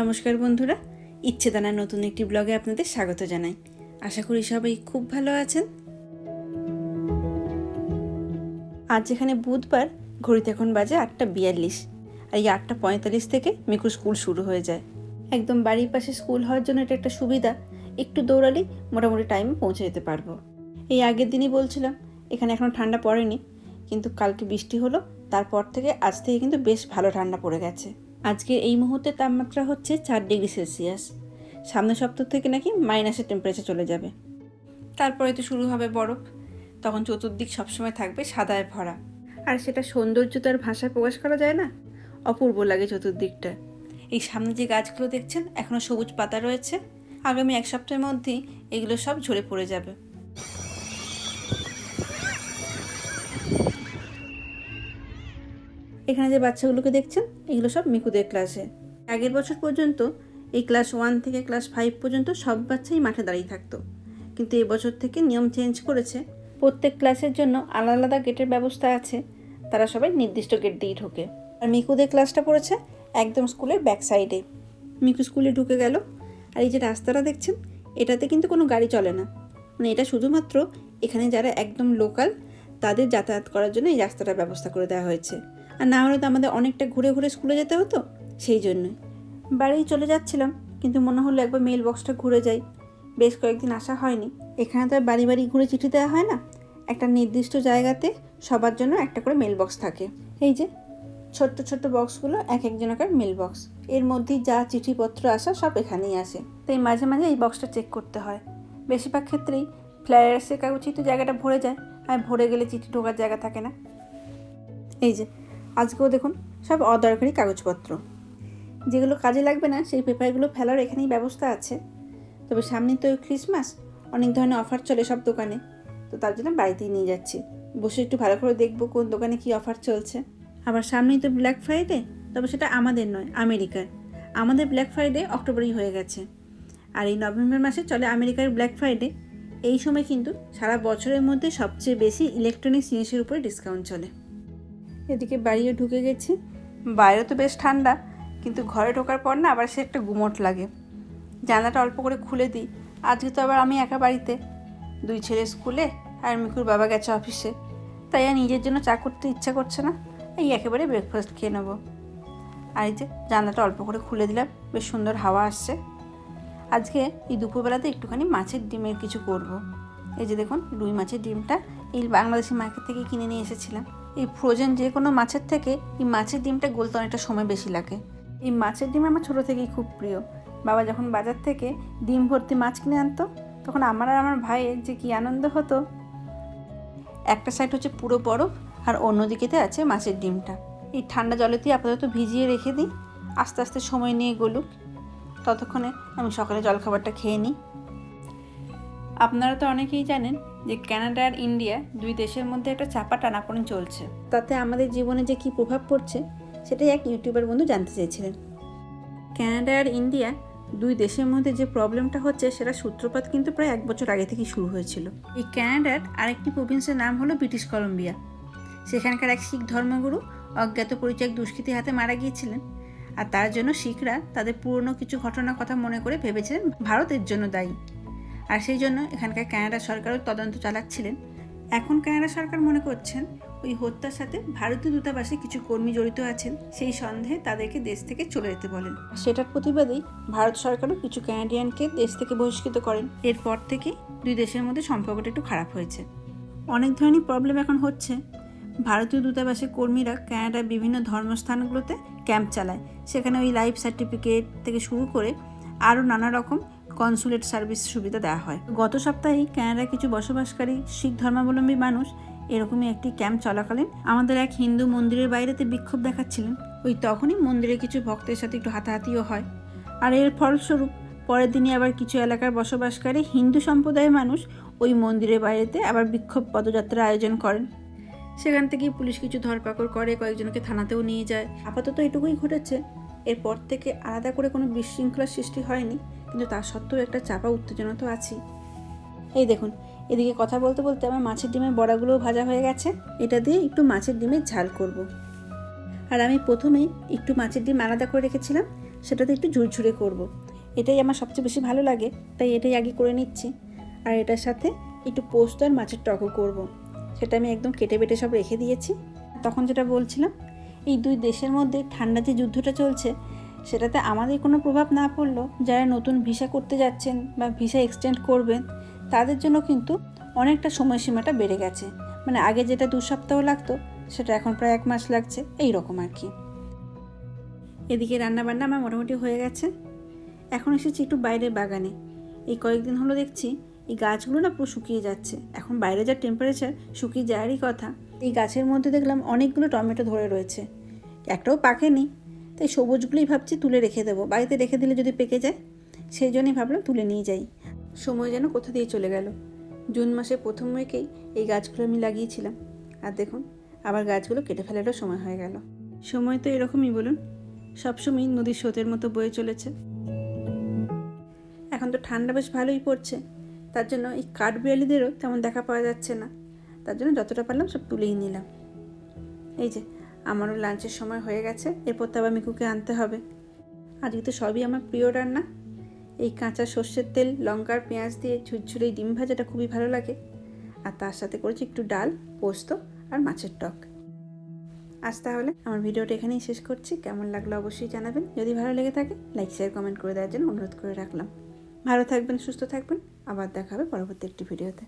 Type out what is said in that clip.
নমস্কার বন্ধুরা ইচ্ছে দানার নতুন একটি ব্লগে আপনাদের স্বাগত জানাই। আশা করি সবাই খুব ভালো আছেন। আজ যেখানে বুধবার, ঘড়িতে এখন বাজে আটটা বিয়াল্লিশ। আর এই আটটা পঁয়তাল্লিশ থেকে মিকু স্কুল শুরু হয়ে যায়। একদম বাড়ির পাশে স্কুল হওয়ার জন্য এটা একটা সুবিধা, একটু দৌড়ালেই মোটামুটি টাইমে পৌঁছে যেতে পারব। এই আগের দিনই বলছিলাম, এখানে এখনও ঠান্ডা পড়েনি, কিন্তু কালকে বৃষ্টি হলো, তারপর থেকে আজ থেকে কিন্তু বেশ ভালো ঠান্ডা পড়ে গেছে। আজকের এই মুহূর্তে তাপমাত্রা হচ্ছে চার ডিগ্রি সেলসিয়াস। সামনের সপ্তাহ থেকে নাকি মাইনাসের টেম্পারেচার চলে যাবে। তারপরে তো শুরু হবে বরফ। তখন চতুর্দিক সবসময় থাকবে সাদায় ভরা। আর সেটা সৌন্দর্য তো আর ভাষায় প্রকাশ করা যায় না? অপূর্ব লাগে চতুর্দিকটা। এই সামনে যে গাছগুলো দেখছেন এখনও সবুজ পাতা রয়েছে। আগামী এক সপ্তাহের মধ্যেই এগুলো সব ঝরে পড়ে যাবে। এখানে যে বাচ্চাগুলোকে দেখছেন, এগুলো সব মিকুদের ক্লাসে আগের বছর পর্যন্ত এই ক্লাস ওয়ান থেকে ক্লাস ফাইভ পর্যন্ত সব বাচ্চাই মাঠে দাঁড়িয়ে থাকতো। কিন্তু এবছর থেকে নিয়ম চেঞ্জ করেছে। প্রত্যেক ক্লাসের জন্য আলাদা আলাদা গেটের ব্যবস্থা আছে। তারা সবাই নির্দিষ্ট গেট দিয়েই ঢোকে। আর মিকুদের ক্লাসটা পড়েছে একদম স্কুলের ব্যাক সাইডে মিকু স্কুলে ঢুকে গেল। আর এই যে রাস্তাটা দেখছেন, এটাতে কিন্তু কোনো গাড়ি চলে না। মানে এটা শুধুমাত্র এখানে যারা একদম লোকাল তাদের যাতায়াত করার জন্য এই রাস্তাটার ব্যবস্থা করে দেওয়া হয়েছে। আর না হলে তো আমাদের অনেকটা ঘুরে ঘুরে স্কুলে যেতে হতো, সেই জন্যই বাড়ি চলে যাচ্ছিলাম, কিন্তু মনে হলো একবার মেল বক্সটা ঘুরে যাই। বেশ কয়েকদিন আসা হয়নি। এখানে তো আর বাড়ি বাড়ি ঘুরে চিঠি দেওয়া হয় না। একটা নির্দিষ্ট জায়গাতে সবার জন্য একটা করে মেল বক্স থাকে। এই যে, ছোট্ট ছোট্ট বক্সগুলো এক একজনকার মেল বক্স এর মধ্যেই যা চিঠিপত্র আসা সব এখানেই আসে। তাই মাঝে মাঝে এই বক্সটা চেক করতে হয়। বেশিরভাগ ক্ষেত্রেই ফ্লায়ার্সের কাগজেই তো জায়গাটা ভরে যায়, আর ভরে গেলে চিঠি ঢোকার জায়গা থাকে না। এই যে আজকেও দেখুন, সব অদরকারি কাগজপত্র। যেগুলো কাজে লাগবে না, সেই পেপারগুলো ফেলার এখানেই ব্যবস্থা আছে। তবে সামনে তো ক্রিসমাস, অনেক ধরনের অফার চলে সব দোকানে। তো তার জন্য বাড়িতেই নিয়ে যাচ্ছি। বসে একটু ভালো করে দেখব কোন দোকানে কি অফার চলছে। আবার সামনেই তো ব্ল্যাক ফ্রাইডে তবে সেটা আমাদের নয়, আমেরিকার। আমাদের ব্ল্যাক ফ্রাইডে অক্টোবরেই হয়ে গেছে। আর এই নভেম্বর মাসে চলে আমেরিকার ব্ল্যাক ফ্রাইডে এই সময় কিন্তু সারা বছরের মধ্যে সবচেয়ে বেশি ইলেকট্রনিক্স জিনিসের উপরে ডিসকাউন্ট চলে। এদিকে বাড়িও ঢুকে গেছি। বাইরে তো বেশ ঠান্ডা, কিন্তু ঘরে ঢোকার পর না আবার সে একটা গুমট লাগে। জানলাটা অল্প করে খুলে দিই। আজকে তো আবার আমি একা বাড়িতে। দুই ছেলে স্কুলে আর মিকুর বাবা গেছে অফিসে। তাই আর নিজের জন্য চা করতে ইচ্ছা করছে না। এই একেবারে ব্রেকফাস্ট খেয়ে নেব। আর এই যে জানলাটা অল্প করে খুলে দিলাম, বেশ সুন্দর হাওয়া আসছে। আজকে এই দুপুরবেলাতে একটুখানি মাছের ডিমের কিছু করব। এই যে দেখুন, রুই মাছের ডিমটা এই বাংলাদেশি মার্কেট থেকে কিনে নিয়ে এসেছিলাম। এই ফ্রোজেন যে কোনো মাছের থেকে এই মাছের ডিমটা গলতে অনেকটা সময় বেশি লাগে। এই মাছের ডিম আমার ছোটো থেকেই খুব প্রিয়। বাবা যখন বাজার থেকে ডিম ভর্তি মাছ কিনে আনতো, তখন আমার আর আমার ভাইয়ের যে কী আনন্দ হতো। একটা সাইড হচ্ছে পুরো বরফ, আর অন্যদিকেতে আছে মাছের ডিমটা। এই ঠান্ডা জলেতেই আপাতত ভিজিয়ে রেখে দিই। আস্তে আস্তে সময় নিয়ে গলুক। ততক্ষণে আমি সকালে জলখাবারটা খেয়ে নিই। আপনারা তো অনেকেই জানেন যে কানাডা আর ইন্ডিয়া দুই দেশের মধ্যে একটা চাপা টানাপোড়েন চলছে। তাতে আমাদের জীবনে যে কী প্রভাব পড়ছে, সেটাই এক ইউটিউবার বন্ধু জানতে চেয়েছিলেন। কানাডা আর ইন্ডিয়া দুই দেশের মধ্যে যে প্রবলেমটা হচ্ছে সেটা সূত্রপাত কিন্তু প্রায় এক বছর আগে থেকেই শুরু হয়েছিল। এই কানাডার আরেকটি প্রভিন্সের নাম হলো ব্রিটিশ কলম্বিয়া। সেখানকার এক শিখ ধর্মগুরু অজ্ঞাত পরিচয় দুষ্কৃতির হাতে মারা গিয়েছিলেন আর তার জন্য শিখরা তাদের পুরনো কিছু ঘটনার কথা মনে করে ভেবেছিলেন ভারতের জন্য দায়ী। আর সেই জন্য এখানকার কানাডা সরকারও তদন্ত চালাচ্ছিলেন। এখন কানাডা সরকার মনে করছেন ওই হত্যার সাথে ভারতীয় দূতাবাসে কিছু কর্মী জড়িত আছেন সেই সন্দেহে তাদেরকে দেশ থেকে চলে যেতে বলেন। সেটার প্রতিবাদেই ভারত সরকারও কিছু ক্যানাডিয়ানকে দেশ থেকে বহিষ্কৃত করেন। এরপর থেকে দুই দেশের মধ্যে সম্পর্কটা একটু খারাপ হয়েছে। অনেক ধরনের প্রবলেম এখন হচ্ছে। ভারতীয় দূতাবাসের কর্মীরা কানাডার বিভিন্ন ধর্মস্থানগুলোতে ক্যাম্প চালায়। সেখানে ওই লাইফ সার্টিফিকেট থেকে শুরু করে আরও নানা রকম কনসুলেট সার্ভিস সুবিধা দেওয়া হয়। গত সপ্তাহেই কানাডার কিছু বসবাসকারী শিখ ধর্মাবলম্বী মানুষ এরকমই একটি ক্যাম্প চলাকালীন আমাদের এক হিন্দু মন্দিরের বাইরেতে বিক্ষোভ দেখাচ্ছিলেন। ওই তখনই মন্দিরে কিছু ভক্তের সাথে একটু হাতাহাতিও হয়। আর এর ফলস্বরূপ, পরের দিনই আবার কিছু এলাকার বসবাসকারী হিন্দু সম্প্রদায়ের মানুষ ওই মন্দিরের বাইরেতে আবার বিক্ষোভ পদযাত্রার আয়োজন করেন। সেখান থেকেই পুলিশ কিছু ধরপাকড় করে, কয়েকজনকে থানাতেও নিয়ে যায়। আপাতত এটুকুই ঘটেছে। এরপর থেকে আলাদা করে কোনো বিশৃঙ্খলার সৃষ্টি হয়নি। কিন্তু তা সত্ত্বেও একটা চাপা উত্তেজনা তো আছেই এই দেখুন, এদিকে কথা বলতে বলতে আমার মাছের ডিমের বড়াগুলোও ভাজা হয়ে গেছে এটা দিয়ে একটু মাছের ডিমের ঝাল করব। আর আমি প্রথমেই একটু মাছের ডিম আলাদা করে রেখেছিলাম, সেটাতে একটু ঝুরঝুরে করব। এটাই আমার সবচেয়ে বেশি ভালো লাগে, তাই এটাই আগে করে নিচ্ছি আর এটার সাথে একটু পোস্ত আর মাছের টকও করব। সেটা আমি একদম কেটে বেটে সব রেখে দিয়েছি তখন যেটা বলছিলাম, এই দুই দেশের মধ্যে ঠান্ডা যে যুদ্ধটা চলছে সেটাতে আমাদের কোনো প্রভাব না পড়লেও যারা নতুন ভিসা করতে যাচ্ছেন বা ভিসা এক্সটেন্ড করবেন, তাদের জন্য কিন্তু অনেকটা সময়সীমাটা বেড়ে গেছে। মানে আগে যেটা দু সপ্তাহ লাগতো, সেটা এখন প্রায় এক মাস লাগছে এই রকম আর কি। এদিকে রান্নাবান্না আমার মোটামুটি হয়ে গেছে। এখন এসেছি একটু বাইরের বাগানে। এই কয়েকদিন হলো দেখছি, এই গাছগুলো না পুরো শুকিয়ে যাচ্ছে। এখন বাইরে যা টেম্পারেচার শুকিয়ে যাওয়ারই কথা। এই গাছের মধ্যে দেখলাম অনেকগুলো টমেটো ধরে রয়েছে। একটাও পাকেনি তাই সবুজগুলোই ভাবছি তুলে রেখে দেবো। বাড়িতে রেখে দিলে যদি পেকে যায়, সেই জন্যই ভাবলাম তুলে নিয়ে যাই। সময় যেন কোথা দিয়ে চলে গেল। জুন মাসের প্রথম উইকেই এই গাছগুলো আমি লাগিয়েছিলাম। আর দেখুন, আবার গাছগুলো কেটে ফেলারও সময় হয়ে গেল। সময় তো এরকমই, বলুন। সবসময় নদীর স্রোতের মতো বয়ে চলেছে। এখন তো ঠান্ডা বেশ ভালোই পড়ছে। তার জন্য এই কাঠবিড়ালিদেরও তেমন দেখা পাওয়া যাচ্ছে না। তার জন্য যতটা পারলাম সব তুলেই নিলাম। এই যে আমারও লাঞ্চের সময় হয়ে গেছে, এরপর তো আবার মিকুকে আনতে হবে। আজকে তো সবই আমার প্রিয় রান্না। এই কাঁচা সর্ষের তেল, লঙ্কার পেঁয়াজ দিয়ে ঝুরঝুরে ডিম ভাজাটা খুবই ভালো লাগে। আর তার সাথে করেছি একটু ডাল, পোস্ত আর মাছের টক। আজ তাহলে আমার ভিডিওটা এখানেই শেষ করছি। কেমন লাগল অবশ্যই জানাবেন। যদি ভালো লেগে থাকে লাইক শেয়ার কমেন্ট করে দেওয়ার জন্য অনুরোধ করে রাখলাম। ভালো থাকবেন, সুস্থ থাকবেন। আবার দেখা হবে পরবর্তী একটি ভিডিওতে।